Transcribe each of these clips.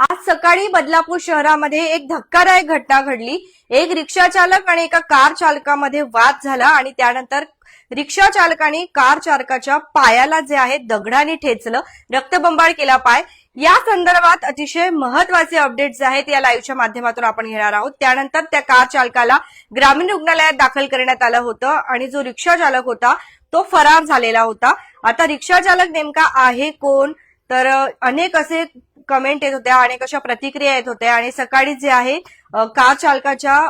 आज सकाळी बदलापूर शहरामध्ये एक धक्कादायक घटना घडली. एक रिक्षा चालक आणि एका कार चालकामध्ये वाद झाला आणि त्यानंतर रिक्षा चालकाने कार चालकाच्या पायाला जे आहे दगडाने ठेचलं रक्तबंबाळ केला पाय. या संदर्भात अतिशय महत्त्वाचे अपडेट जे आहेत या लाईव्हच्या माध्यमातून आपण घेणार आहोत. त्यानंतर त्या कार चालकाला ग्रामीण रुग्णालयात दाखल करण्यात आलं होतं आणि जो रिक्षा चालक होता तो फरार झालेला होता. आता रिक्षा चालक नेमका आहे कोण? तर अनेक असे कमेंट येत होत्या अनेक अशा प्रतिक्रिया येत होत्या आणि सकाळी जे आहे कार चालकाच्या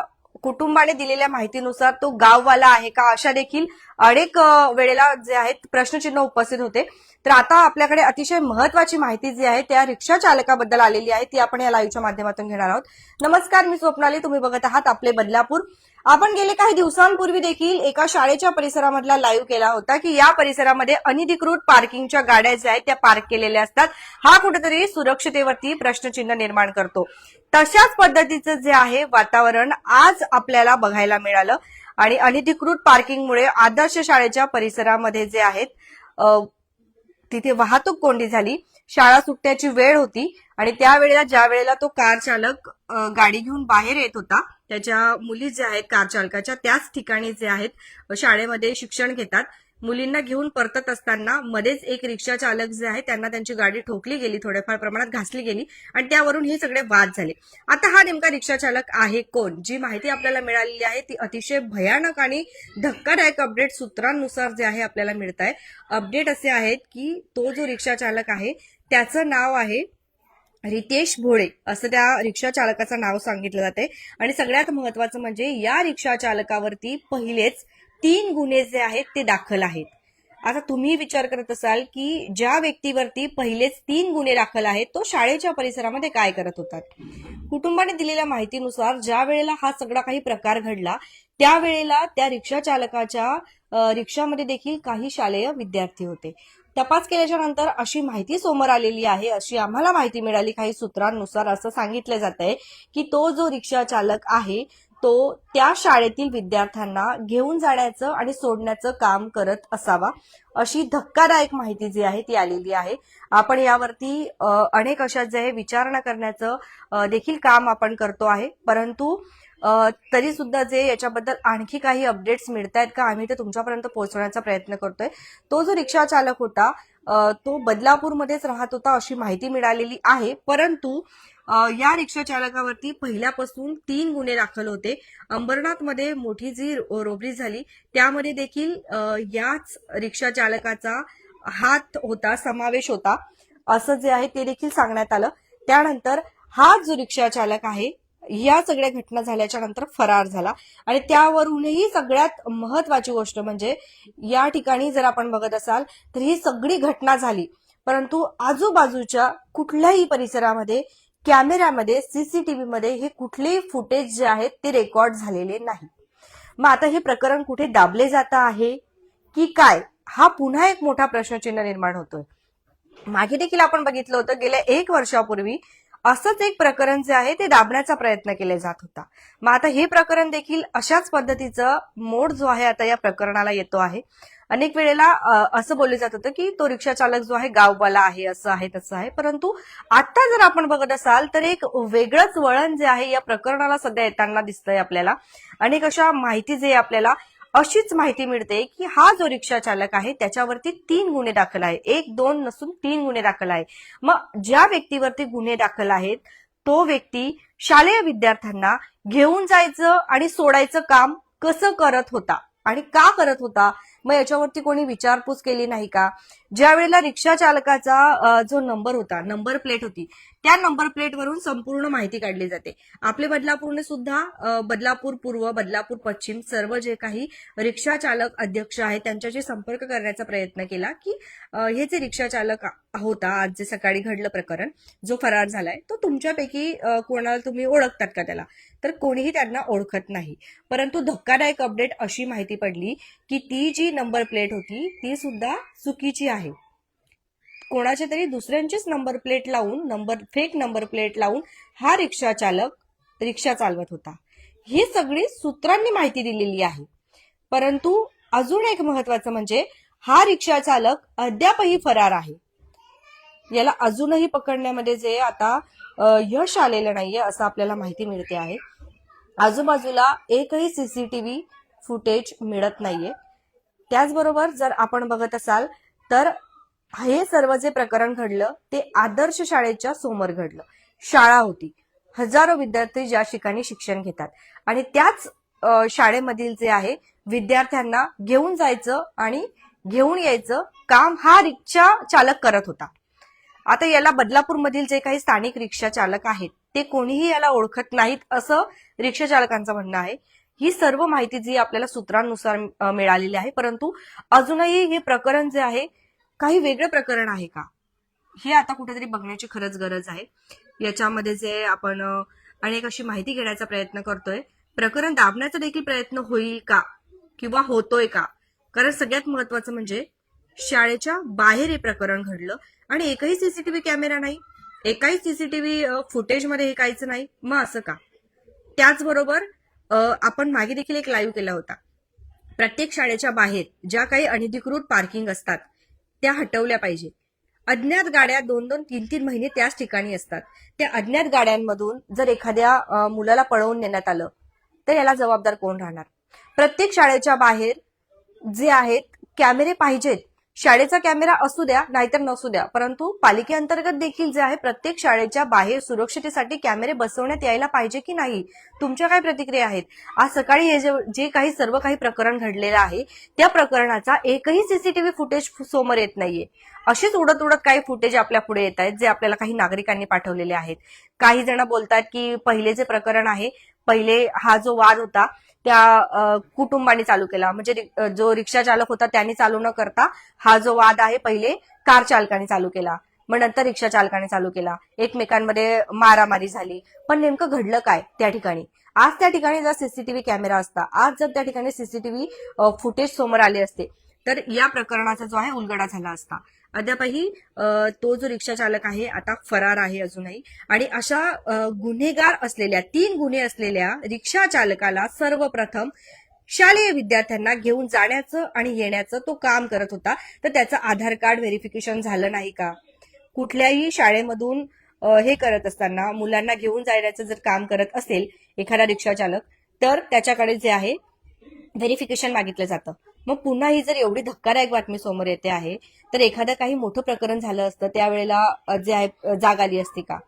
कुटुंबाने दिलेल्या माहितीनुसार तो गाववाला आहे का अशा देखील अनेक वेळेला जे आहेत प्रश्नचिन्ह उपस्थित होते. तर आता आपल्याकडे अतिशय महत्वाची माहिती जी आहे त्या रिक्षा चालकाबद्दल आलेली आहे ती आपण या लाईव्हच्या माध्यमातून घेणार आहोत. नमस्कार मी स्वप्नाली. तुम्ही बघत आहात आपले बदलापूर. आपण गेले काही दिवसांपूर्वी देखील एका शाळेच्या परिसरामधला लाईव्ह केला होता की या परिसरामध्ये अनधिकृत पार्किंगच्या गाड्या ज्या आहेत त्या पार्क केलेल्या असतात. हा कुठेतरी सुरक्षतेवरती प्रश्नचिन्ह निर्माण करतो. तशाच पद्धतीचं जे आहे वातावरण आज आपल्याला बघायला मिळालं. आणि अनधिकृत पार्किंगमुळे आदर्श शाळेच्या परिसरामध्ये जे आहेत तिथे वाहतूक कोंडी झाली. शाळा सुटण्याची वेळ होती आणि त्यावेळेला ज्या वेळेला तो कार चालक गाडी घेऊन बाहेर येत होता त्याच्या मुली ज्या आहेत कार चालकाच्या त्याच ठिकाणी जे आहेत शाळेमध्ये शिक्षण घेतात. मुलींना घेऊन परतत असताना मध्येच एक रिक्षा चालक जे आहे त्यांना त्यांची गाडी ठोकली गेली थोड्याफार प्रमाणात घासली गेली आणि त्यावरून हे सगळे वाद झाले. आता हा नेमका रिक्षा चालक आहे कोण? जी माहिती आपल्याला मिळालेली आहे ती अतिशय भयानक आणि धक्कादायक अपडेट सूत्रांनुसार जे आहे आपल्याला मिळत आहे अपडेट असे आहेत की तो जो रिक्षा चालक आहे त्याचं नाव आहे रितेश भोळे असं त्या रिक्षा चालकाचं नाव सांगितलं जाते आणि सगळ्यात महत्वाचं म्हणजे या रिक्षा चालकावरती पहिलेच तीन गुन्हे जे आहेत ते दाखल आहेत. आता तुम्ही विचार करत असाल की ज्या व्यक्तीवरती पहिलेच तीन गुन्हे दाखल आहेत तो शाळेच्या परिसरामध्ये काय करत होतात कुटुंबाने दिलेल्या माहितीनुसार ज्या वेळेला हा सगळा काही प्रकार घडला त्यावेळेला त्या रिक्षा चालकाच्या रिक्षामध्ये देखील काही शालेय विद्यार्थी होते. तपास केल्याच्यानंतर अशी माहिती समोर आलेली आहे अशी आम्हाला माहिती मिळाली काही सूत्रांनुसार. असं सांगितलं जात आहे की तो जो रिक्षा चालक आहे तो त्या शाळेतील विद्यार्थ्यांना घेऊन जाण्याचं आणि सोडण्याचं काम करत असावा. अशी धक्कादायक माहिती जी आहे ती आलेली आहे. आपण यावरती अनेक अशा जे विचारणा करण्याचं देखील काम आपण करतो आहे. परंतु तरी सुद्धा जे याच्याबद्दल आणखी काही अपडेट्स मिळत आहेत का आम्ही ते तुमच्यापर्यंत पोहोचवण्याचा प्रयत्न करतोय. तो जो रिक्षा चालक होता तो बदलापूरमध्येच राहत होता अशी माहिती मिळालेली आहे. परंतु या रिक्षा चालकावरती पहिल्यापासून तीन गुन्हे दाखल होते. अंबरनाथमध्ये मोठी जी रो- रोबरी झाली. त्यामध्ये देखील याच रिक्षा चालकाचा हात होता समावेश होता. असं जे आहे ते देखील सांगण्यात आलं. त्यानंतर हा जो रिक्षा चालक आहे या सगळ्या घटना झाल्याच्यानंतर फरार झाला. आणि त्यावरूनही सगळ्यात महत्वाची गोष्ट म्हणजे या ठिकाणी जर आपण बघत असाल तर ही सगळी घटना झाली. परंतु आजूबाजूच्या कुठल्याही परिसरामध्ये कॅमेऱ्यामध्ये सीसीटीव्ही मध्ये हे कुठलेही फुटेज जे आहेत ते रेकॉर्ड झालेले नाही. मग आता हे प्रकरण कुठे दाबले जात आहे? की काय? हा पुन्हा एक मोठा प्रश्नचिन्ह निर्माण होतोय. मागे देखील आपण बघितलं होतं गेल्या एक वर्षापूर्वी असंच एक प्रकरण जे आहे ते दाबण्याचा प्रयत्न केला जात होता. मग आता हे प्रकरण देखील अशाच पद्धतीचं मोड जो आहे आता या प्रकरणाला येतो आहे. अनेक वेळेला असं बोललं जात होतं की तो रिक्षा चालक जो आहे गाववाला आहे असं आहे तसं आहे. परंतु आता जर आपण बघत असाल तर एक वेगळंच वळण जे आहे या प्रकरणाला सध्या येताना दिसतंय आपल्याला. अनेक अशा माहिती जे आपल्याला अशीच माहिती मिळते की हा जो रिक्षा चालक आहे त्याच्यावरती तीन गुन्हे दाखल आहे. एक दोन नसून तीन गुन्हे दाखल आहे. मग ज्या व्यक्तीवरती गुन्हे दाखल आहेत तो व्यक्ती शालेय विद्यार्थ्यांना घेऊन जायचं आणि सोडायचं काम कसं करत होता? आणि का करत होता? मग याच्यावरती कोणी विचारपूस केली नाही का? ज्या वेळेला रिक्षा चालकाचा जो नंबर होता नंबर प्लेट होती त्या नंबर प्लेटवरून संपूर्ण माहिती काढली जाते. आपले बदलापूरने सुद्धा बदलापूर पूर्व बदलापूर पश्चिम सर्व जे काही रिक्षा चालक अध्यक्ष आहेत त्यांच्याशी संपर्क करण्याचा प्रयत्न केला की हे जे रिक्षा चालक होता आज जे सकाळी घडलं प्रकरण जो फरार झालाय तो तुमच्यापैकी कोणाला तुम्ही ओळखतात का त्याला? तर कोणीही त्यांना ओळखत नाही. परंतु धक्कादायक अपडेट अशी माहिती पडली की ती जी नंबर प्लेट होती ती सुद्धा चुकीची आहे. कोणाच्या तरी दुसऱ्यांचीच नंबर प्लेट लावून नंबर फेक नंबर प्लेट लावून हा रिक्षा चालक रिक्षा चालवत होता. ही सगळी सूत्रांनी माहिती दिलेली आहे. परंतु अजून एक महत्वाचं म्हणजे हा रिक्षा चालक अद्यापही फरार आहे. याला अजूनही पकडण्यामध्ये जे आता यश आलेलं नाहीये असं आपल्याला माहिती मिळते आहे. आजूबाजूला एकही सीसीटीव्ही फुटेज मिळत नाहीये. त्याचबरोबर जर आपण बघत असाल तर हे सर्व जे प्रकरण घडलं ते आदर्श शाळेच्या समोर घडलं. शाळा होती. हजारो विद्यार्थी ज्या ठिकाणी शिक्षण घेतात. आणि त्याच शाळेमधील जे आहे विद्यार्थ्यांना घेऊन जायचं आणि घेऊन यायचं काम हा रिक्षा चालक करत होता. आता याला बदलापूरमधील जे काही स्थानिक रिक्षा चालक आहेत ते कोणीही याला ओळखत नाहीत असं रिक्षा चालकांचं म्हणणं आहे. ही सर्व माहिती जी आपल्याला सूत्रांनुसार मिळालेली आहे परंतु अजूनही हे प्रकरण जे आहे काही वेगळं प्रकरण आहे का? हे आता कुठेतरी बघण्याची खरंच गरज आहे. याच्यामध्ये जे आपण अनेक अशी माहिती घेण्याचा प्रयत्न करतोय प्रकरण दाबण्याचा देखील प्रयत्न होईल का? किंवा होतोय का? कारण सगळ्यात महत्वाचं म्हणजे शाळेच्या बाहेर हे प्रकरण घडलं आणि एकही सीसीटीव्ही कॅमेरा नाही. एकाही सीसीटीव्ही फुटेजमध्ये हे काहीच नाही. मग असं का? त्याचबरोबर आपण मागे देखील एक लाईव्ह केला होता. प्रत्येक शाळेच्या बाहेर ज्या काही अनधिकृत पार्किंग असतात त्या हटवल्या पाहिजे. अज्ञात गाड्या दोन दोन तीन तीन महिने त्याच ठिकाणी असतात. त्या अज्ञात गाड्यांमधून जर एखाद्या मुलाला पळवून नेण्यात आलं तर याला जबाबदार कोण राहणार? प्रत्येक शाळेच्या बाहेर जे आहेत कॅमेरे पाहिजेत. शाळेचा कॅमेरा असू द्या नाहीतर नसू द्या परंतु पालिकेअंतर्गत देखील जे आहे प्रत्येक शाळेच्या बाहेर सुरक्षतेसाठी कॅमेरे बसवण्यात यायला पाहिजे की नाही? तुमच्या काय प्रतिक्रिया आहेत? आज सकाळी हे जे जे काही सर्व काही प्रकरण घडलेलं आहे त्या प्रकरणाचा एकही सीसीटीव्ही फुटेज समोर येत नाहीये. अशीच उडत उडत काही फुटेज आपल्या पुढे येत आहेत जे आपल्याला काही नागरिकांनी पाठवलेले आहेत. काही जण बोलतात की पहिले जे प्रकरण आहे पहिले हा जो वाद होता त्या कुटुंबाने चालू केला. म्हणजे जो रिक्षा चालक होता त्यांनी चालू न करता हा जो वाद आहे पहिले कार चालकाने चालू केला. मग नंतर रिक्षा चालकाने चालू केला. एकमेकांमध्ये मारामारी झाली. पण नेमकं घडलं काय त्या ठिकाणी? आज त्या ठिकाणी जर सीसीटीव्ही कॅमेरा असता आज जर त्या ठिकाणी सीसीटीव्ही फुटेज समोर आले असते तर या प्रकरणाचा जो आहे उलगडा झाला असता. अद्यापही तो जो रिक्षा चालक आहे आता फरार आहे अजूनही. आणि अशा गुन्हेगार असलेल्या तीन गुन्हे असलेल्या रिक्षा चालकाला सर्वप्रथम शालेय विद्यार्थ्यांना घेऊन जाण्याचं आणि येण्याचं तो काम करत होता. तर त्याचं आधार कार्ड व्हेरिफिकेशन झालं नाही का? कुठल्याही शाळेमधून हे करत असताना मुलांना घेऊन जाण्याचं जर काम करत असेल एखादा रिक्षा चालक तर त्याच्याकडे जे आहे व्हेरिफिकेशन मागितलं जातं. मग पुन्हा ही जर एवढी धक्कादायक बातमी समोर येते आहे तर एखादं काही मोठं प्रकरण झालं असतं त्यावेळेला जे आहे जाग आली असती का?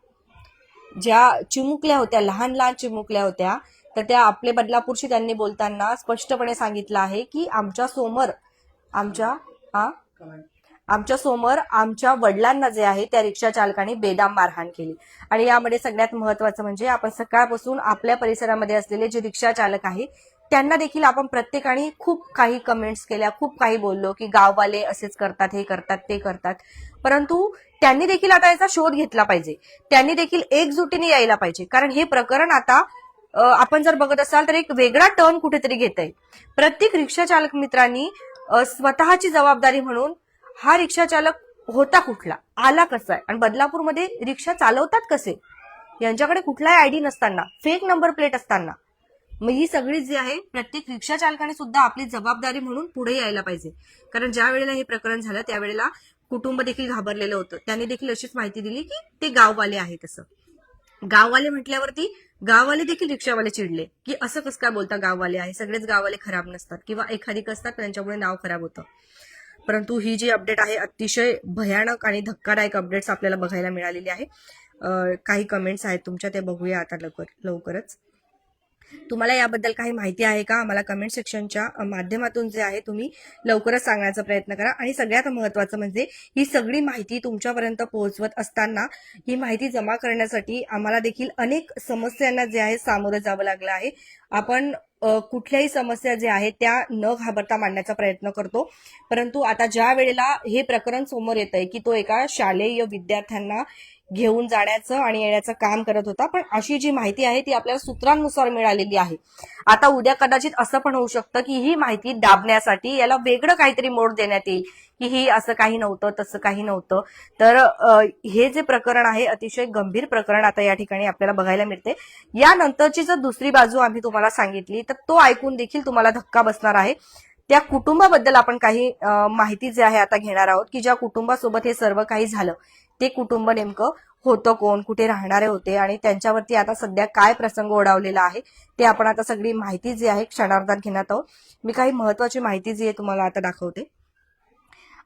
ज्या चिमुकल्या होत्या लहान लहान चिमुकल्या होत्या तर त्या आपले बदलापूरशी त्यांनी बोलताना स्पष्टपणे सांगितलं आहे की आमच्यासमोर आमच्या हा? आमच्यासमोर आमच्या वडिलांना जे आहे त्या रिक्षा चालकाने बेदाम मारहाण केली. आणि यामध्ये सगळ्यात महत्वाचं म्हणजे आपण सकाळपासून आपल्या परिसरामध्ये असलेले जे रिक्षा चालक आहे त्यांना देखील आपण प्रत्येकाने खूप काही कमेंट्स केल्या खूप काही बोललो की गाववाले असेच करतात हे करतात ते करतात. परंतु त्यांनी देखील आता याचा शोध घेतला पाहिजे. त्यांनी देखील एकजुटीने यायला पाहिजे. कारण हे प्रकरण आता आपण जर बघत असाल तर एक वेगळा टर्न कुठेतरी घेत आहे प्रत्येक रिक्षा चालक मित्रांनी स्वतःची जबाबदारी म्हणून हा रिक्षा चालक होता कुठला आला कसा आहे? आणि बदलापूरमध्ये रिक्षा चालवतात कसे? यांच्याकडे कुठलाही आयडी नसताना फेक नंबर प्लेट असताना मग ही सगळी जी आहे प्रत्येक रिक्षा चालकाने सुद्धा आपली जबाबदारी म्हणून पुढे यायला पाहिजे. कारण ज्या वेळेला हे प्रकरण झालं त्यावेळेला कुटुंब देखील घाबरलेलं होतं. त्यांनी देखील अशीच माहिती दिली की ते गाववाले आहेत असं. गाववाले म्हटल्यावरती गाववाले देखील रिक्षावाले चिडले की असं कसं काय बोलता गाववाले आहे? सगळेच गाववाले खराब नसतात किंवा एखादी असतात त्यांच्यामुळे नाव खराब होतं. परंतु ही जी अपडेट आहे अतिशय भयानक आणि धक्कादायक अपडेट्स आपल्याला बघायला मिळालेली आहे. काही कमेंट्स आहेत तुमच्या ते बघूया आता लवकर लवकरच. तुम्हाला याबद्दल काही माहिती आहे का? आम्हाला कमेंट सेक्शनच्या माध्यमातून जे आहे तुम्ही लवकरच सांगण्याचा प्रयत्न करा. आणि सगळ्यात महत्वाचं म्हणजे ही सगळी माहिती तुमच्यापर्यंत पोहोचवत असताना ही माहिती जमा करण्यासाठी आम्हाला देखील अनेक समस्यांना जे आहे सामोरं जावं लागलं आहे. आपण कुठल्याही समस्या ज्या आहेत त्या न घाबरता मांडण्याचा प्रयत्न करतो. परंतु आता ज्या वेळेला हे प्रकरण समोर येत आहे की तो एका शालेय विद्यार्थ्यांना घेऊन जाण्याचं आणि येण्याचं काम करत होता. पण अशी जी माहिती आहे ती आपल्याला सूत्रांनुसार मिळालेली आहे. आता उद्या कदाचित असं पण होऊ शकतं की ही माहिती दाबण्यासाठी याला वेगळं काहीतरी मोड देण्यात येईल की ही असं काही नव्हतं तसं काही नव्हतं. तर हे जे प्रकरण आहे अतिशय गंभीर प्रकरण आता या ठिकाणी आपल्याला बघायला मिळते. यानंतरची जर दुसरी बाजू आम्ही तुम्हाला सांगितली तर तो ऐकून देखील तुम्हाला धक्का बसणार आहे. त्या कुटुंबाबद्दल आपण काही माहिती जे आहे आता घेणार आहोत की ज्या कुटुंबासोबत हे सर्व काही झालं ते कुटुंब नेमकं होतं कोण कुठे राहणारे होते आणि त्यांच्यावरती आता सध्या काय प्रसंग ओढावलेला आहे ते आपण आता सगळी माहिती जी आहे क्षणार्धात घेण्यात आहोत. मी काही महत्वाची माहिती जी आहे तुम्हाला आता दाखवते.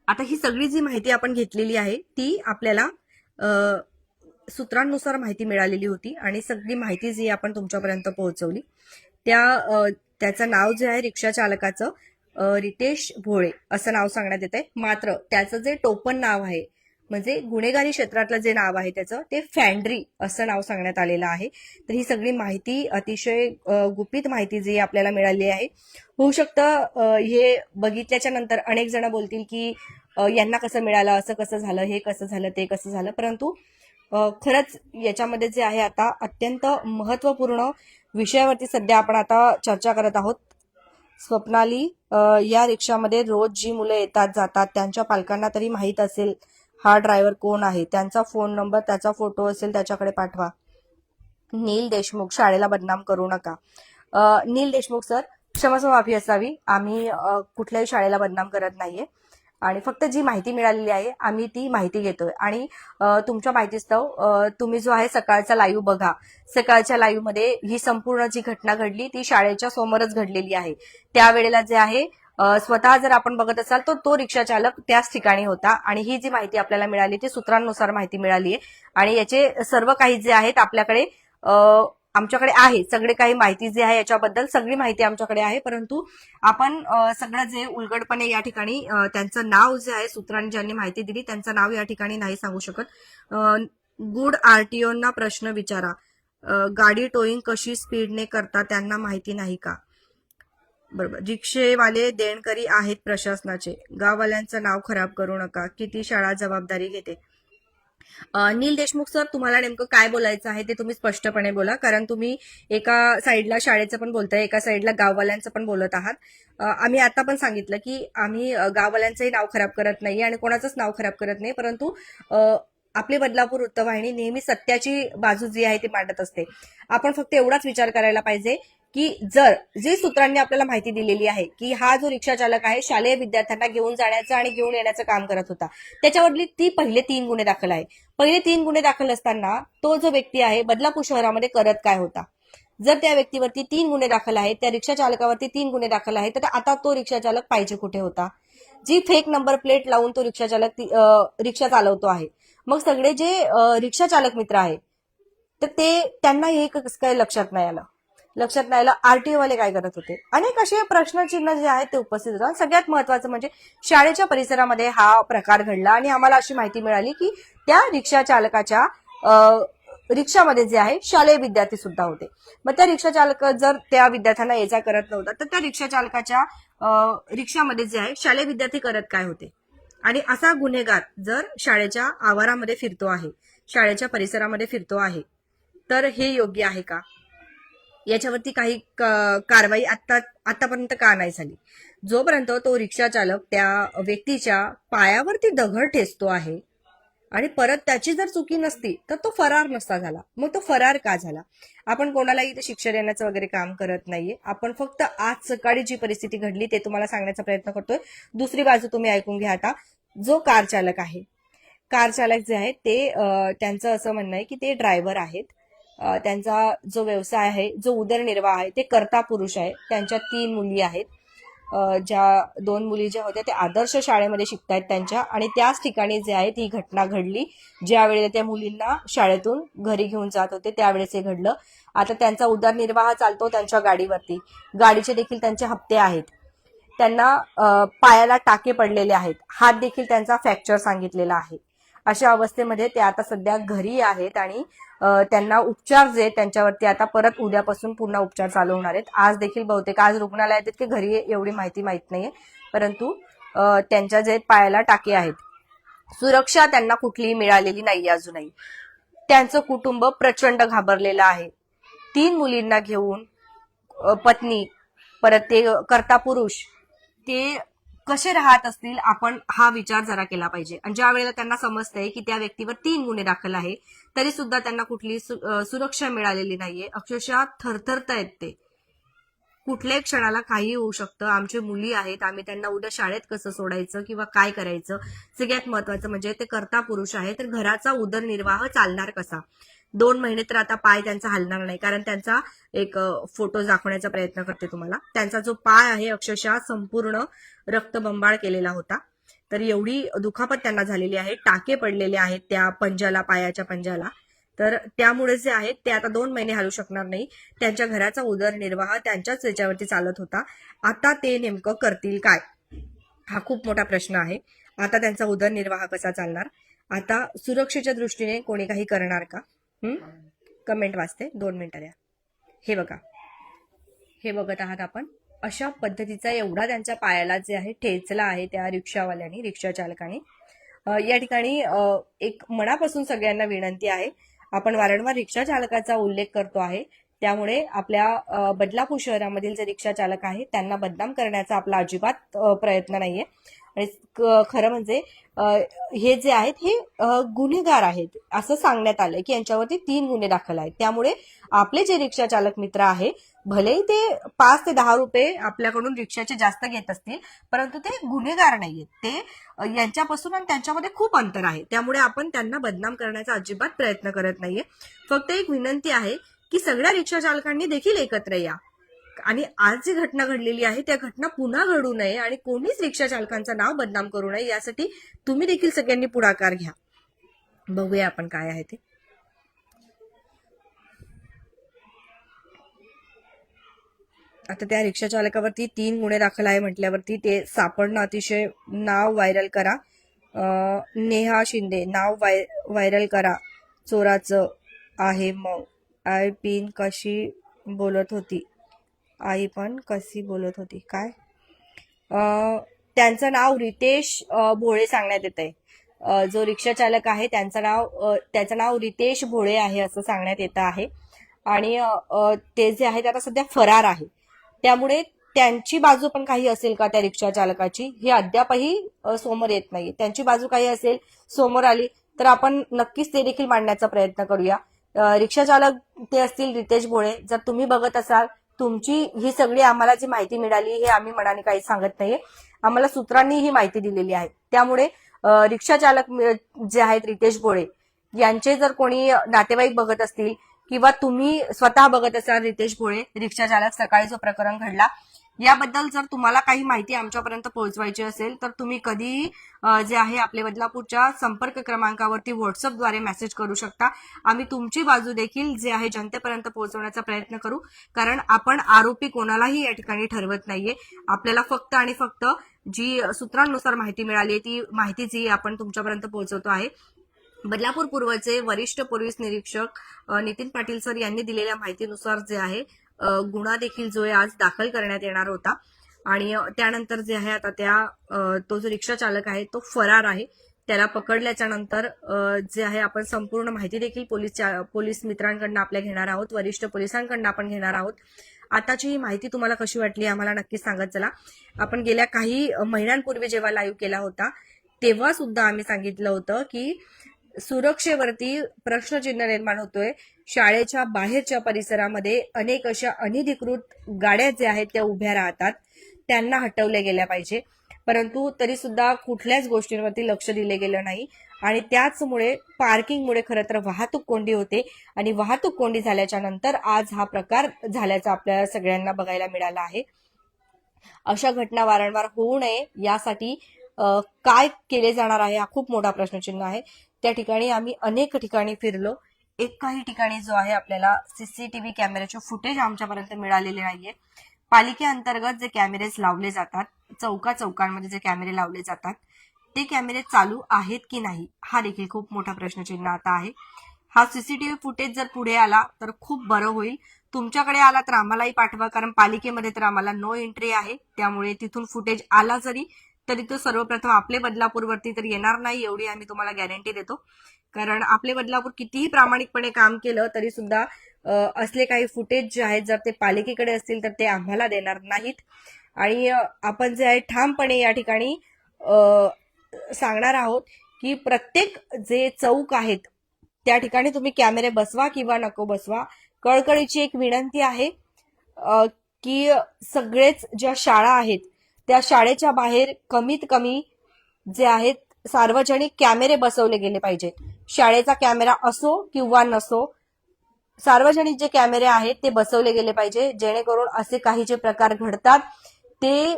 आता ही सगळी जी माहिती आपण घेतलेली आहे ती आपल्याला सूत्रांनुसार माहिती मिळालेली होती आणि सगळी माहिती जी आपण तुमच्यापर्यंत पोहोचवली. त्या त्याचं नाव जे आहे रिक्षा चालकाचं रितेश भोळे असं नाव सांगण्यात येत आहे मात्र त्याचं जे टोपण नाव आहे म्हणजे गुन्हेगारी क्षेत्रातलं जे नाव आहे त्याचं ते फॅन्ड्री असं नाव सांगण्यात आलेलं आहे. तर ही सगळी माहिती अतिशय गुपित माहिती जी आपल्याला मिळाली आहे होऊ शकतं हे बघितल्याच्या नंतर अनेक जण बोलतील की यांना कसं मिळालं असं कसं झालं हे कसं झालं ते कसं झालं. परंतु खरंच याच्यामध्ये जे आहे आता अत्यंत महत्त्वपूर्ण विषयावरती सध्या आपण आता चर्चा करत आहोत. स्वप्नाली या रिक्षामध्ये रोज जी मुलं येतात जातात त्यांच्या पालकांना तरी माहीत असेल. हा ड्रायव्हर कोण आहे? त्यांचा फोन नंबर त्याचा फोटो असेल त्याच्याकडे पाठवा. नील देशमुख शाळेला बदनाम करू नका. नील देशमुख सर क्षमस्व माफी असावी. आम्ही कुठल्याही शाळेला बदनाम करत नाहीये. आणि फक्त जी माहिती मिळालेली आहे आम्ही ती माहिती घेतोय. आणि तुमच्या माहितीस्तव तुम्ही जो आहे सकाळचा लाईव्ह बघा. सकाळच्या लाईव्हमध्ये ही संपूर्ण जी घटना घडली ती शाळेच्या समोरच घडलेली आहे. त्यावेळेला जे आहे स्वतः जर आपण बघत असाल तर तो रिक्षा चालक त्याच ठिकाणी होता. आणि ही जी माहिती आपल्याला मिळाली ती सूत्रांनुसार माहिती मिळाली आहे आणि याचे सर्व काही जे आहेत आपल्याकडे आमच्याकडे आहे. सगळे काही माहिती जी आहे याच्याबद्दल सगळी माहिती आमच्याकडे आहे. परंतु आपण सगळं जे उलगडपणे या ठिकाणी त्यांचं नाव जे आहे सूत्रांनी ज्यांनी माहिती दिली त्यांचं नाव या ठिकाणी नाही सांगू शकत. गुड आरटीओना प्रश्न विचारा. गाडी टोईंग कशी स्पीडने करता त्यांना माहिती नाही का? बरोबर. रिक्षेवाले देणकरी आहेत प्रशासनाचे. गाववाल्यांचं नाव खराब करू नका. किती शाळा जबाबदारी घेते. नील देशमुख सर तुम्हाला नेमकं काय बोलायचं आहे ते तुम्ही स्पष्टपणे बोला. कारण तुम्ही एका साईडला शाळेचं पण बोलताय एका साईडला गाववाल्यांचं पण बोलत आहात. आम्ही आता पण सांगितलं की आम्ही गाववाल्यांचंही नाव खराब करत नाही आणि कोणाचंच नाव खराब करत नाही. परंतु आपली बदलापूर वृत्तवाहिनी नेहमी सत्याची बाजू जी आहे ती मांडत असते. आपण फक्त एवढाच विचार करायला पाहिजे की जर जे सूत्रांनी आपल्याला माहिती दिलेली आहे की हा जो रिक्षा चालक आहे शालेय विद्यार्थ्यांना घेऊन जाण्याचं आणि घेऊन येण्याचं काम करत होता. त्याच्यावरली ती पहिले तीन गुन्हे दाखल आहे. पहिले तीन गुन्हे दाखल असताना तो जो व्यक्ती आहे बदलापूर शहरामध्ये करत काय होता? जर त्या व्यक्तीवरती तीन गुन्हे दाखल आहेत त्या रिक्षा चालकावरती तीन गुन्हे दाखल आहेत तर आता तो रिक्षा चालक पाहिजे कुठे होता? जी फेक नंबर प्लेट लावून तो रिक्षा चालक ती- रिक्षा चालवतो आहे. मग सगळे जे रिक्षा चालक मित्र आहेत तर ते त्यांना हे कसं काय लक्षात नाही आलं? लक्षात राहिलं आरटीओ वाले काय करत होते? अनेक असे प्रश्नचिन्ह जे आहेत ते उपस्थित होतात. सगळ्यात महत्वाचं म्हणजे शाळेच्या परिसरामध्ये हा प्रकार घडला आणि आम्हाला अशी माहिती मिळाली की त्या रिक्षा चालकाच्या रिक्षामध्ये जे आहे शालेय विद्यार्थी सुद्धा होते. मग त्या रिक्षा चालक जर त्या विद्यार्थ्यांना ये जा करत नव्हता तर त्या रिक्षा चालकाच्या रिक्षामध्ये जे आहे शालेय विद्यार्थी करत काय होते? आणि असा गुन्हेगार जर शाळेच्या आवारामध्ये फिरतो आहे शाळेच्या परिसरामध्ये फिरतो आहे तर हे योग्य आहे का? याच्यावरती काही कारवाई आता आतापर्यंत का नाही झाली? जोपर्यंत तो रिक्षा चालक त्या व्यक्तीच्या पायावरती दगड ठेचतो आहे आणि परत त्याची जर चुकी नसती तर तो फरार नसता झाला. मग तो फरार का झाला? आपण कोणालाही इथे शिक्षा देण्याचं वगैरे काम करत नाहीये. आपण फक्त आज सकाळी जी परिस्थिती घडली ते तुम्हाला सांगण्याचा प्रयत्न करतोय. दुसरी बाजू तुम्ही ऐकून घ्या आता. जो कार चालक आहे कार चालक जे आहेत ते त्यांचं असं म्हणणं आहे की ते ड्रायव्हर आहेत. त्यांचा जो व्यवसाय आहे जो उदरनिर्वाह आहे ते करता पुरुष आहे. त्यांच्या तीन मुली आहेत. ज्या दोन मुली ज्या होत्या त्या आदर्श शाळेमध्ये शिकतायत त्यांच्या आणि त्याच ठिकाणी जे आहे ती घटना घडली. ज्यावेळेला त्या मुलींना शाळेतून घरी घेऊन जात होते त्यावेळेस हे घडलं. आता त्यांचा उदरनिर्वाह चालतो त्यांच्या गाडीवरती. गाडीचे देखील त्यांचे हप्ते आहेत. त्यांना पायाला टाके पडलेले आहेत. हात देखील त्यांचा फ्रॅक्चर सांगितलेला आहे. अशा अवस्थेमध्ये ते आता सध्या घरी आहेत आणि त्यांना उपचार जे त्यांच्यावरती आता परत उद्यापासून पुन्हा उपचार चालू होणार आहेत. आज देखील बहुतेक आज रुग्णालयात आहेत की घरी एवढी माहिती माहीत नाहीये. परंतु त्यांच्या जे पायाला टाके आहेत सुरक्षा त्यांना कुठलीही मिळालेली नाही अजूनही. त्यांचं कुटुंब प्रचंड घाबरलेलं आहे. तीन मुलींना घेऊन पत्नी परत ते करता पुरुष ते कसे राहत असतील आपण हा विचार जरा केला पाहिजे. आणि ज्या वेळेला त्यांना समजतंय की त्या व्यक्तीवर तीन गुन्हे दाखल आहे तरी सुद्धा त्यांना कुठली सु- सुरक्षा मिळालेली नाहीये. अक्षरशः थरथरतायत ते. कुठल्याही क्षणाला काही होऊ शकतं. आमची मुली आहेत आम्ही त्यांना उद्या शाळेत कसं सोडायचं किंवा काय करायचं सगळ्यात महत्वाचं म्हणजे ते करता पुरुष आहे तर घराचा उदरनिर्वाह चालणार कसा? दोन महिने तर आता पाय त्यांचा हलणार नाही कारण त्यांचा एक फोटो दाखवण्याचा प्रयत्न करते तुम्हाला. त्यांचा जो पाय आहे अक्षरशः संपूर्ण रक्तबंबाळ केलेला होता. तर एवढी दुखापत त्यांना झालेली आहे टाके पडलेले आहेत त्या पंजाला पायाच्या पंजाला. तर त्यामुळे जे आहेत ते आता दोन महिने हलू शकणार नाही. त्यांच्या घराचा उदरनिर्वाह त्यांच्याच याच्यावरती चालत होता. आता ते नेमकं करतील काय? हा खूप मोठा प्रश्न आहे. आता त्यांचा उदरनिर्वाह कसा चालणार? आता सुरक्षेच्या दृष्टीने कोणी काही करणार का? कमेंट वाचते. दोन मिनिटं द्या. हे बघा. हे बघत आहात आपण. अशा पद्धतीचा एवढा त्यांच्या पायाला जे आहे ठेचला आहे त्या रिक्षावाल्यानी रिक्षा चालकाने. या ठिकाणी एक मनापासून सगळ्यांना विनंती आहे. आपण वारंवार रिक्षा चालकाचा उल्लेख करतो आहे. त्यामुळे आपल्या बदलापूर शहरामधील जे रिक्षा चालक आहेत त्यांना बदनाम करण्याचा आपला अजिबात प्रयत्न नाहीये. आणि खरं म्हणजे हे जे आहेत हे गुन्हेगार आहेत असं सांगण्यात आलंय की यांच्यावरती तीन गुन्हे दाखल आहेत. त्यामुळे आपले जे रिक्षा चालक मित्र आहे भलेही ते पाच ते दहा रुपये आपल्याकडून रिक्षाचे जास्त घेत असतील परंतु ते गुन्हेगार नाहीयेत. ते यांच्यापासून आणि त्यांच्यामध्ये खूप अंतर आहे. त्यामुळे आपण त्यांना बदनाम करण्याचा अजिबात प्रयत्न करत नाहीये. फक्त एक विनंती आहे की सगळ्या रिक्षा चालकांनी देखील एकत्र या. आणि आज जी घटना घडलेली आहे त्या घटना पुन्हा घडू नये आणि कोणीच रिक्षा चालकांचं नाव बदनाम करू नये यासाठी तुम्ही देखील सगळ्यांनी पुढाकार घ्या. बघूया आपण काय आहे ते. आता त्या रिक्षा चालकावरती तीन गुन्हे दाखल आहे म्हटल्यावरती ते सापडणं अतिशय नाव व्हायरल करा. नेहा शिंदे नाव वाय व्हायरल करा. चोराचं आहे मग आय पिन कशी बोलत होती? आई पण कशी बोलत होती? काय? त्यांचं नाव रितेश भोळे सांगण्यात येत आहे जो रिक्षा चालक आहे त्यांचं नाव त्याचं नाव रितेश भोळे आहे असं सांगण्यात येतं आहे. आणि ते जे आहे त्याचा आता सध्या फरार आहे. त्यामुळे त्यांची बाजू पण काही असेल का त्या रिक्षा चालकाची? हे अद्यापही समोर येत नाही त्यांची बाजू काही असेल समोर आली तर आपण नक्कीच ते देखील मांडण्याचा प्रयत्न करूया. रिक्षाचालक ते असतील रितेश भोळे जर तुम्ही बघत असाल तुमची ही सगळी आम्हाला जी माहिती मिळाली हे आम्ही मनाने काही सांगत नाहीये. आम्हाला सूत्रांनी ही माहिती दिलेली आहे. त्यामुळे रिक्षाचालक रिक्षा चालक जे आहेत रितेश भोळे यांचे जर कोणी नातेवाईक बघत असतील किंवा तुम्ही स्वतः बघत असाल रितेश भोळे रिक्षा चालक सकाळी जो प्रकरण घडला याबद्दल जर तुम्हाला काही माहिती आमच्यापर्यंत पोहोचवायची असेल तर तुम्ही कधीही जे आहे आपले बदलापूरच्या संपर्क क्रमांकावरती व्हॉट्सअपद्वारे मेसेज करू शकता. आम्ही तुमची बाजू देखील जे आहे जनतेपर्यंत पोहोचवण्याचा प्रयत्न करू. कारण आपण आरोपी कोणालाही या ठिकाणी ठरवत नाहीये. आपल्याला फक्त आणि फक्त जी सूत्रांनुसार माहिती मिळाली आहे ती माहिती जी आपण तुमच्यापर्यंत पोहोचवतो आहे. बदलापूर पूर्वचे वरिष्ठ पोलीस निरीक्षक नितीन पाटील सर यांनी दिलेल्या माहितीनुसार जे आहे गुन्हा देखील जो आहे आज दाखल करण्यात येणार होता. आणि त्यानंतर जे आहे आता त्या तो जो रिक्षा चालक आहे तो फरार आहे. त्याला पकडल्याच्या नंतर जे आहे आपण संपूर्ण माहिती देखील पोलीस पोलीस मित्रांकडनं आपल्या घेणार आहोत. वरिष्ठ पोलिसांकडनं आपण घेणार आहोत. आताची ही माहिती तुम्हाला कशी वाटली आम्हाला नक्कीच सांगत चला. आपण गेल्या काही महिन्यांपूर्वी जेव्हा लाईव्ह केला होता तेव्हा सुद्धा आम्ही सांगितलं होतं की सुरक्षेवरती प्रश्नचिन्ह निर्माण होतोय. शाळेच्या बाहेरच्या परिसरामध्ये अनेक अशा अनधिकृत गाड्या ज्या आहेत त्या उभ्या राहतात. त्यांना हटवल्या गेल्या पाहिजे. परंतु तरी सुद्धा कुठल्याच गोष्टींवरती लक्ष दिले गेलं नाही. आणि त्याचमुळे पार्किंगमुळे खरं तर वाहतूक कोंडी होते. आणि वाहतूक कोंडी झाल्याच्यानंतर आज हा प्रकार झाल्याचा आपल्याला सगळ्यांना बघायला मिळाला आहे. अशा घटना वारंवार होऊ नये यासाठी काय केले जाणार आहे हा खूप मोठा प्रश्नचिन्ह आहे. त्या ठिकाणी आम्ही अनेक ठिकाणी फिरलो. एक काही ठिकाणी जो आहे आपल्याला सीसीटीव्ही कॅमेऱ्याचे फुटेज आमच्यापर्यंत मिळालेले नाहीये. पालिकेअंतर्गत जे कॅमेरेज लावले जातात चौका चौकांमध्ये जे कॅमेरे लावले जातात ते कॅमेरे चालू आहेत की नाही हा देखील खूप मोठा प्रश्नचिन्ह आता आहे. हा सीसीटीव्ही फुटेज जर पुढे आला तर खूप बरं होईल. तुमच्याकडे आला तर आम्हालाही पाठवा कारण पालिकेमध्ये तर आम्हाला नो एंट्री आहे. त्यामुळे तिथून फुटेज आला जरी तरी तो सर्वप्रथम आपले बदलापूरवरती तर येणार नाही एवढी आम्ही तुम्हाला गॅरंटी देतो. कारण आपले बदलापूर कितीही प्रामाणिकपणे काम केलं तरी सुद्धा असले काही फुटेज जे आहेत जर ते पालिकेकडे असतील तर ते आम्हाला देणार नाहीत. आणि आपण जे आहे ठामपणे या ठिकाणी सांगणार आहोत की प्रत्येक जे चौक आहेत त्या ठिकाणी तुम्ही कॅमेरे बसवा किंवा नको बसवा. कळकळीची एक विनंती आहे की सगळेच ज्या शाळा आहेत त्या शाळेच्या बाहेर कमीत कमी जे आहेत सार्वजनिक कॅमेरे बसवले गेले पाहिजेत शाळेचा कॅमेरा असो किंवा नसो सार्वजनिक जे कॅमेरे आहेत ते बसवले गेले पाहिजे. जेणेकरून असे काही जे प्रकार घडतात ते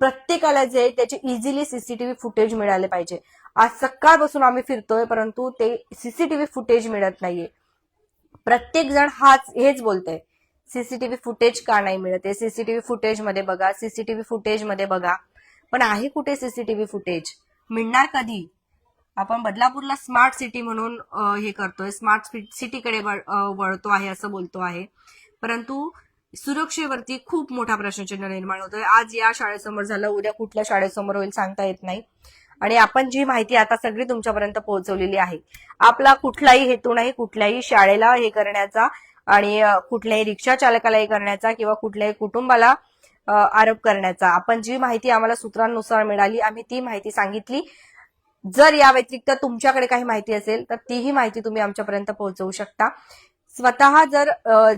प्रत्येकाला जे त्याचे इझिली सीसीटीव्ही फुटेज मिळाले पाहिजे. आज सकाळपासून आम्ही फिरतोय परंतु ते सीसीटीव्ही फुटेज मिळत नाहीये. प्रत्येक जण हाच हेच बोलतोय. सीसीटीव्ही फुटेज का नाही मिळत? आहे सीसीटीव्ही फुटेजमध्ये बघा सीसीटीव्ही फुटेजमध्ये बघा. पण आहे कुठे सीसीटीव्ही फुटेज? मिळणार कधी? आपण बदलापूरला स्मार्ट सिटी म्हणून हे करतोय. स्मार्ट सिटीकडे वळतो आहे असं बोलतो आहे. परंतु सुरक्षेवरती खूप मोठा प्रश्नचिन्ह निर्माण होतोय. आज या शाळेसमोर झालं उद्या कुठल्या शाळेसमोर होईल सांगता येत नाही. आणि आपण जी माहिती आता सगळी तुमच्यापर्यंत पोहोचवलेली आहे आपला कुठलाही हेतू नाही कुठल्याही शाळेला हे करण्याचा आणि कुठल्याही रिक्षा चालकालाही करण्याचा किंवा कुठल्याही कुटुंबाला आरोप करण्याचा. आपण जी माहिती आम्हाला सूत्रांनुसार मिळाली आम्ही ती माहिती सांगितली. जर या व्यतिरिक्त तुमच्याकडे काही माहिती असेल तर तीही माहिती तुम्ही आमच्यापर्यंत पोहोचवू शकता. स्वतः जर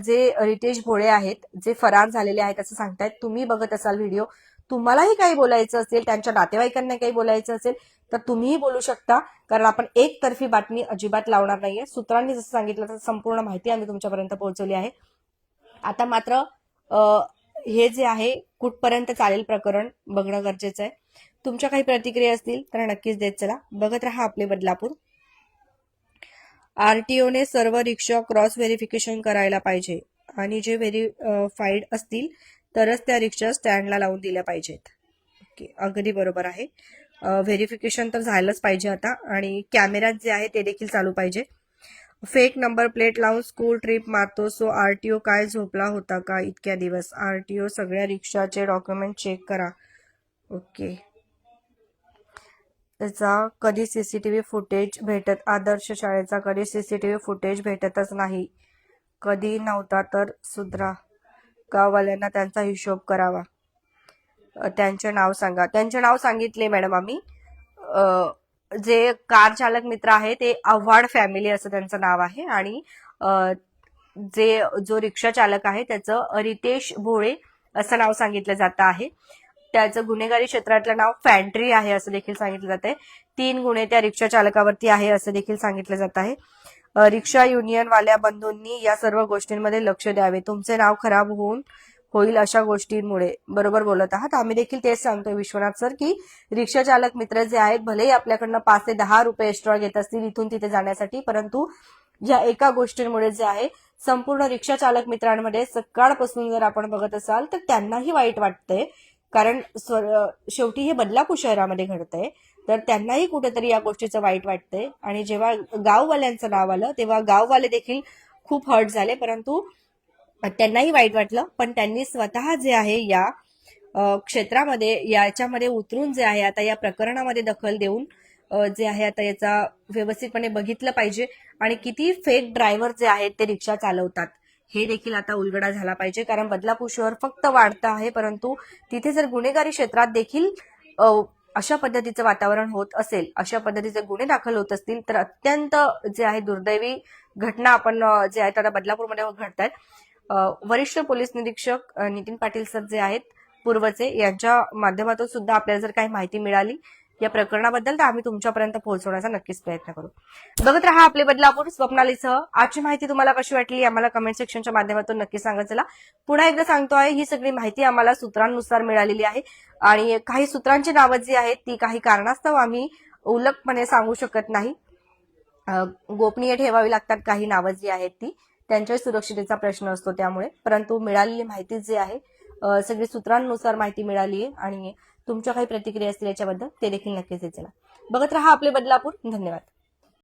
जे रितेश भोळे आहेत जे फरार झालेले आहेत असं सांगतायत तुम्ही बघत असाल व्हिडिओ तुम्हालाही काही बोलायचं असेल त्यांच्या नातेवाईकांना काही बोलायचं असेल तर तुम्हीही बोलू शकता. कारण आपण एकतर्फी बातमी अजिबात लावणार नाहीये. सूत्रांनी जसं सांगितलं तसं संपूर्ण माहिती आम्ही तुमच्यापर्यंत पोहोचवली आहे. आता मात्र हे जे आहे कुठपर्यंत चालेल प्रकरण बघणं गरजेचं आहे. तुमच्या काही प्रतिक्रिया असतील तर नक्कीच देत चला. बघत राहा आपले बदलापूर. आरटीओने सर्व रिक्षा क्रॉस व्हेरिफिकेशन करायला पाहिजे. आणि जे व्हेरीफाईड असतील तरच त्या रिक्षा स्टँडला लावून दिल्या पाहिजेत. ओके अगदी बरोबर आहे. व्हेरिफिकेशन तर झालंच पाहिजे आता आणि कॅमेऱ्यात जे आहे ते देखील चालू पाहिजे. फेक नंबर प्लेट लावून स्कूल ट्रिप मारतो सो आरटीओ काय झोपला होता का इतक्या दिवस? आरटीओ सगळ्या रिक्षाचे डॉक्युमेंट चेक करा. ओके. त्याचा कधी C C T V footage भेटत? आदर्श शाळेचा कधी C C T V footage भेटतच नाही. कधी नव्हता तर सुधरा. गाववाल्यांना त्यांचा हिशोब करावा. त्यांचे नाव सांगा. त्यांचे नाव सांगितले मॅडम आम्ही. जे कार चालक मित्र आहे ते आव्हाड फॅमिली असं त्यांचं नाव आहे आणि जे जो रिक्षा चालक आहे त्याचं रितेश भोळे असं नाव सांगितलं जातं आहे. त्याचं गुन्हेगारी क्षेत्रातलं नाव फॅन्ट्री आहे असं देखील सांगितलं जात आहे तीन गुन्हे त्या रिक्षा चालकावरती आहे असं देखील सांगितलं जात आहे. रिक्षा युनियन वाल्या बंधूंनी या सर्व गोष्टींमध्ये लक्ष द्यावे. तुमचे नाव खराब होऊन होईल अशा गोष्टींमुळे. बरोबर बोलत आहात. आम्ही देखील तेच सांगतोय विश्वनाथ सर की रिक्षा चालक मित्र जे आहेत भलेही आपल्याकडनं पाच ते दहा रुपये एक्स्ट्रा घेत असतील इथून तिथे जाण्यासाठी परंतु या एका गोष्टींमुळे जे आहे संपूर्ण रिक्षा चालक मित्रांमध्ये सकाळपासून जर आपण बघत असाल तर त्यांनाही वाईट वाटतंय. कारण शेवटी हे बदलापूर शहरामध्ये घडतंय. तर त्यांनाही कुठेतरी या गोष्टीचं वाईट वाटतंय. आणि जेव्हा गाववाल्यांचं नाव आलं तेव्हा गाववाले देखील खूप हर्ट झाले. परंतु त्यांनाही वाईट वाटलं. पण त्यांनी स्वतः जे आहे या क्षेत्रामध्ये याच्यामध्ये उतरून जे आहे आता या प्रकरणामध्ये दखल देऊन जे आहे आता याचा व्यवस्थितपणे बघितलं पाहिजे. आणि किती फेक ड्रायव्हर जे आहेत ते रिक्षा चालवतात. हे देखील आता उलगडा झाला पाहिजे. कारण बदलापूर शहर फक्त वाढतं आहे. परंतु तिथे जर गुन्हेगारी क्षेत्रात देखील अशा पद्धतीचं वातावरण होत असेल अशा पद्धतीचे गुन्हे दाखल होत असतील तर अत्यंत जे आहे दुर्दैवी घटना आपण जे आहेत आता बदलापूरमध्ये घडत आहेत वरिष्ठ पोलीस निरीक्षक नितीन पाटील सर जे आहेत पूर्वचे यांच्या माध्यमातून सुद्धा आपल्याला जर काही माहिती मिळाली या प्रकरणाबद्दल तर आम्ही तुमच्यापर्यंत पोहोचवण्याचा नक्कीच प्रयत्न करू. बघत राहा आपले बदलापूर स्वप्नालीसह आजची माहिती तुम्हाला कशी वाटली आम्हाला कमेंट सेक्शनच्या माध्यमातून नक्की सांगत चला. पुन्हा एकदा सांगतो आहे ही सगळी माहिती आम्हाला सूत्रांनुसार मिळालेली आहे. आणि काही सूत्रांची नावं जी आहेत ती काही कारणास्तव आम्ही उलटपणे सांगू शकत नाही. गोपनीय ठेवावी लागतात काही नावं जी आहेत ती. त्यांच्या सुरक्षितेचा प्रश्न असतो त्यामुळे. परंतु मिळालेली माहिती जी आहे सगळी सूत्रांनुसार माहिती मिळाली आहे आणि तुमच्या काही प्रतिक्रिया असतील याच्याबद्दल ते देखील नक्कीच विचारा बघत राहा आपले बदलापूर. धन्यवाद.